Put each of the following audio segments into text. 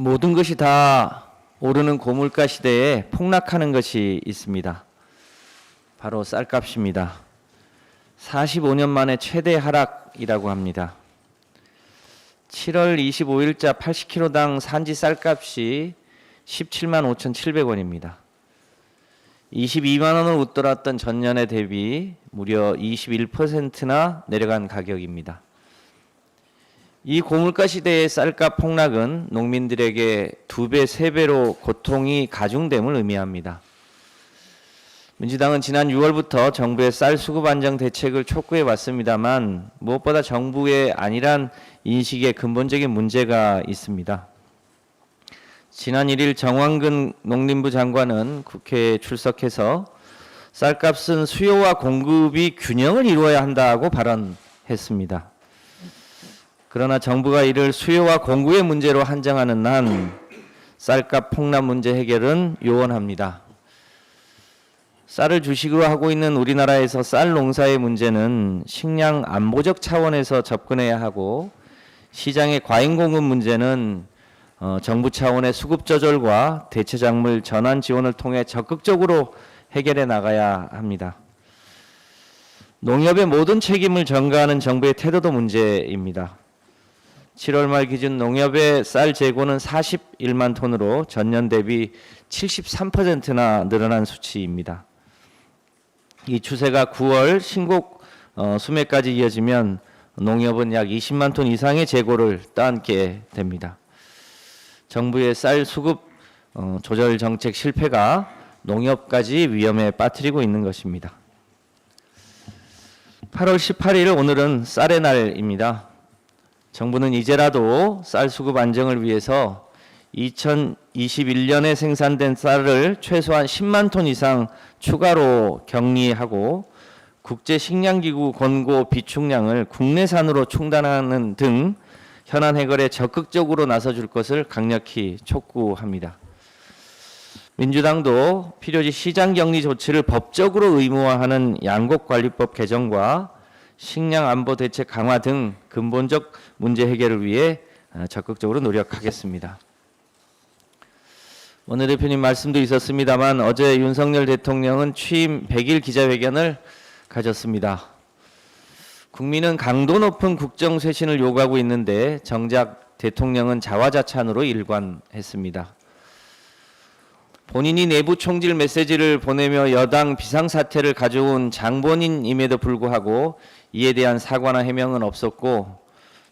모든 것이 다 오르는 고물가 시대에 폭락하는 것이 있습니다. 바로 쌀값입니다. 45년 만에 최대 하락이라고 합니다. 7월 25일자 80kg당 산지 쌀값이 17만 5,700원입니다. 22만 원을 웃돌았던 전년에 대비 무려 21%나 내려간 가격입니다. 이 고물가 시대의 쌀값 폭락은 농민들에게 두 배, 세 배로 고통이 가중됨을 의미합니다. 민주당은 지난 6월부터 정부의 쌀 수급 안정 대책을 촉구해 왔습니다만 무엇보다 정부의 안일한 인식에 근본적인 문제가 있습니다. 지난 1일 정황근 농림부 장관은 국회에 출석해서 쌀값은 수요와 공급이 균형을 이루어야 한다고 발언했습니다. 그러나 정부가 이를 수요와 공급의 문제로 한정하는 한 쌀값 폭락 문제 해결은 요원합니다. 쌀을 주식으로 하고 있는 우리나라에서 쌀 농사의 문제는 식량 안보적 차원에서 접근해야 하고 시장의 과잉 공급 문제는 어, 정부 차원의 수급 조절과 대체 작물 전환 지원을 통해 적극적으로 해결해 나가야 합니다. 농협의 모든 책임을 전가하는 정부의 태도도 문제입니다. 7월 말 기준 농협의 쌀 재고는 41만 톤으로 전년 대비 73%나 늘어난 수치입니다. 이 추세가 9월 신곡 어, 수매까지 이어지면 농협은 약 20만 톤 이상의 재고를 떠안게 됩니다. 정부의 쌀 수급 어, 조절 정책 실패가 농협까지 위험에 빠뜨리고 있는 것입니다. 8월 18일 오늘은 쌀의 날입니다. 정부는 이제라도 쌀 수급 안정을 위해서 2021년에 생산된 쌀을 최소한 10만 톤 이상 추가로 격리하고 국제 식량기구 권고 비축량을 국내산으로 충당하는 등 현안 해결에 적극적으로 나서줄 것을 강력히 촉구합니다. 민주당도 필요시 시장 격리 조치를 법적으로 의무화하는 양곡관리법 개정과 식량 안보 대책 강화 등 근본적 문제 해결을 위해 어, 적극적으로 노력하겠습니다. 원내대표님 말씀도 있었습니다만 어제 윤석열 대통령은 취임 100일 기자회견을 가졌습니다. 국민은 강도 높은 국정 쇄신을 요구하고 있는데 정작 대통령은 자화자찬으로 일관했습니다. 본인이 내부 총질 메시지를 보내며 여당 비상사태를 가져온 장본인임에도 불구하고 이에 대한 사과나 해명은 없었고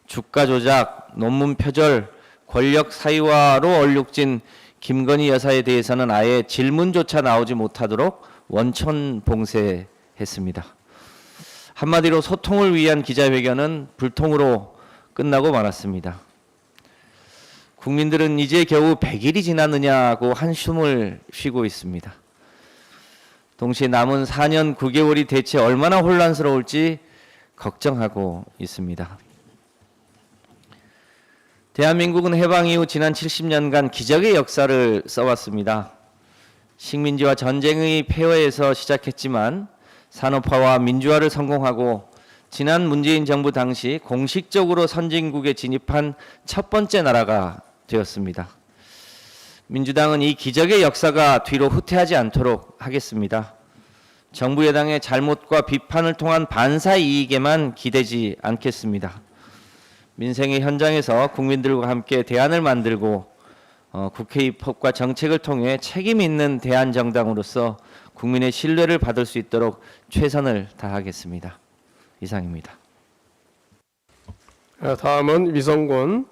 주가 조작, 논문 표절, 권력 사유화로 얼룩진 김건희 여사에 대해서는 아예 질문조차 나오지 못하도록 원천 봉쇄했습니다. 한마디로 소통을 위한 기자회견은 불통으로 끝나고 말았습니다. 국민들은 이제 겨우 100일이 지났느냐고 한숨을 쉬고 있습니다. 동시에 남은 4년 9개월이 대체 얼마나 혼란스러울지 걱정하고 있습니다. 대한민국은 해방 이후 지난 70년간 기적의 역사를 써왔습니다. 식민지와 전쟁의 폐허에서 시작했지만 산업화와 민주화를 성공하고 지난 문재인 정부 당시 공식적으로 선진국에 진입한 첫 번째 나라가 되었습니다. 민주당은 이 기적의 역사가 뒤로 후퇴하지 않도록 하겠습니다. 정부 여당의 잘못과 비판을 통한 반사 이익에만 기대지 않겠습니다. 민생의 현장에서 국민들과 함께 대안을 만들고 어, 국회 입법과 정책을 통해 책임 있는 대안 정당으로서 국민의 신뢰를 받을 수 있도록 최선을 다하겠습니다. 이상입니다. 아, 다음은 위성곤